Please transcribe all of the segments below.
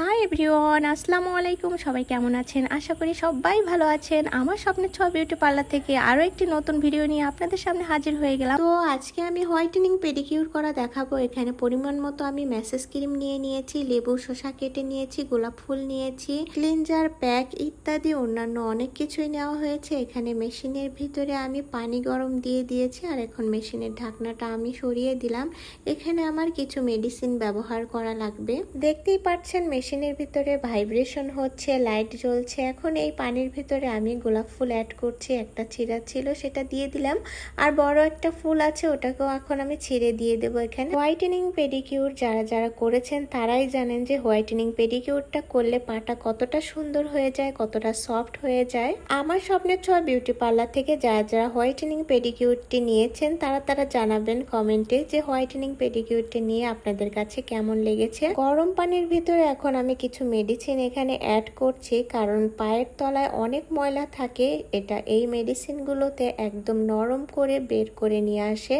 Hi, everyone, আসসালামু আলাইকুম। সবাই কেমন আছেন? আশা করি সবাই ভালো আছেন। আমার স্বপ্নের ছ বিউটি পার্লার থেকে আরও একটি নতুন ভিডিও নিয়ে আপনাদের সামনে হাজির হয়ে গেলাম। তো আজকে আমি হোয়াইটেনিং পেডিকিউর করা দেখাবো। এখানে পরিমাণ মতো আমি মেসেজ ক্রিম নিয়ে নিয়েছি লেবু শসা কেটে নিয়েছি, গোলাপ ফুল নিয়েছি, ক্লিনজার প্যাক ইত্যাদি, অন্যান্য অনেক কিছুই নেওয়া হয়েছে। এখানে মেশিনের ভিতরে আমি পানি গরম দিয়ে দিয়েছি আর এখন মেশিনের ঢাকনাটা আমি সরিয়ে দিলাম। এখানে আমার কিছু মেডিসিন ব্যবহার করা লাগবে। দেখতেই পাচ্ছেন মেশিনের ভিতরে ভাইব্রেশন হচ্ছে লাইট জ্বলছে। এখন এই পানির ভিতরে আমি গোলাপ ফুল অ্যাড করছি, একটা ছিঁড়া ছিল, সেটা দিয়ে দিলাম। আর বড় একটা ফুল আছে, ওটাকেও এখন আমি ছিঁড়ে দিয়ে দেবো এখানে। হোয়াইটেনিং পেডিকিউর যারা যারা করেছেন, তারাই জানেন যে হোয়াইটেনিং পেডিকিউরটা করলে পাটা কতটা সুন্দর হয়ে যায়, কতটা সফট হয়ে যায়। আমার স্বপ্নের ছোঁয়া বিউটি পার্লার থেকে যারা যারা হোয়াইটেনিং পেডিকিউরটি নিয়েছেন, তারা তারা জানাবেন কমেন্টে যে হোয়াইটেনিং পেডিকিউরটি নিয়ে আপনাদের কাছে কেমন লেগেছে। গরম পানির ভিতরে এখন আমি কিছু মেডিসিন এখানে অ্যাড করছি, কারণ পায়ের তলায় অনেক ময়লা থাকে, এটা এই মেডিসিনগুলোতে একদম নরম করে বের করে নিয়ে আসে।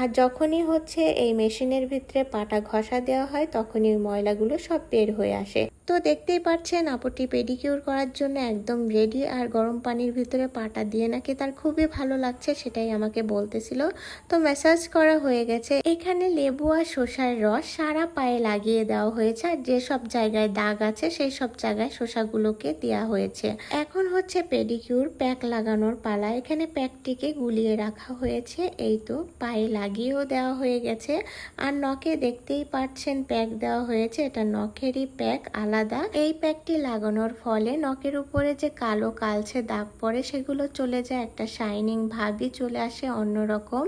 আর যখনই হচ্ছে এই মেশিনের ভিতরে পাটা ঘষা দেওয়া হয়, তখনই ওই ময়লাগুলো সব বের হয়ে আসে। তো দেখতেই পাচ্ছেন, আপুটি পেডিকিউর করার জন্য একদম রেডি আর গরম পানির ভিতরে পাটা দিয়ে নাকি তার খুবই ভালো লাগছে, সেটাই আমাকে বলতেছিল। তো ম্যাসাজ করা হয়ে গেছে। এখানে লেবু আর শসার রস সারা পায়ে লাগিয়ে দেওয়া হয়েছে, আর যেসব জায়গায় দাগ আছে, সেই সব জায়গায় শসাগুলোকে দেওয়া হয়েছে। এখন হচ্ছে পেডিকিউর প্যাক লাগানোর পালা। এখানে প্যাকটিকে গুলিয়ে রাখা হয়েছে। এই তো পায়ে লাগিয়েও দেওয়া হয়ে গেছে। আর নখে দেখতেই পাচ্ছেন প্যাক দেওয়া হয়েছে। এটা নখেরই প্যাক, আলাদা। এই প্যাকটি লাগানোর ফলে নখের উপরে যে কালো কালছে দাগ পড়ে, সেগুলো চলে যায় একটা শাইনিং ভাবই চলে আসে অন্যরকম।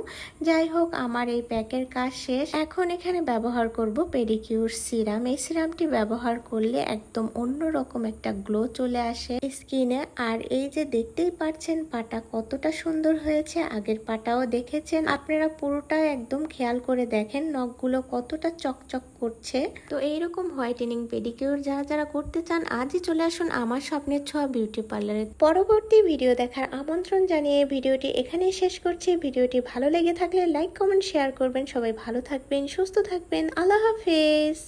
যাই হোক, আমার এই প্যাকের কাজ শেষ। এখন এখানে ব্যবহার করব পেডিকিউর সিরাম। এই সিরামটি ব্যবহার করলে একদম অন্যরকম একটা গ্লো চলে আসে স্কিনে আর এই যে দেখতেই পাচ্ছেন পাটা কতটা সুন্দর হয়েছে, আগের পাটাও দেখেছেন। আপনারা পুরোটা একদম খেয়াল করে দেখেন, নখগুলো কতটা চকচক করছে। তো এইরকম হোয়াইটেনিং পেডিকিউর যারা যারা করতে চান, আজই চলে আসুন আমার স্বপ্নের ছোঁয়া বিউটি পার্লারে পরবর্তী ভিডিও দেখার আমন্ত্রণ জানিয়ে ভিডিওটি এখানেই শেষ করছি। ভিডিওটি ভালো লেগে থাকলে লাইক কমেন্ট শেয়ার করবেন। সবাই ভালো থাকবেন, সুস্থ থাকবেন। আল্লাহ হাফেজ।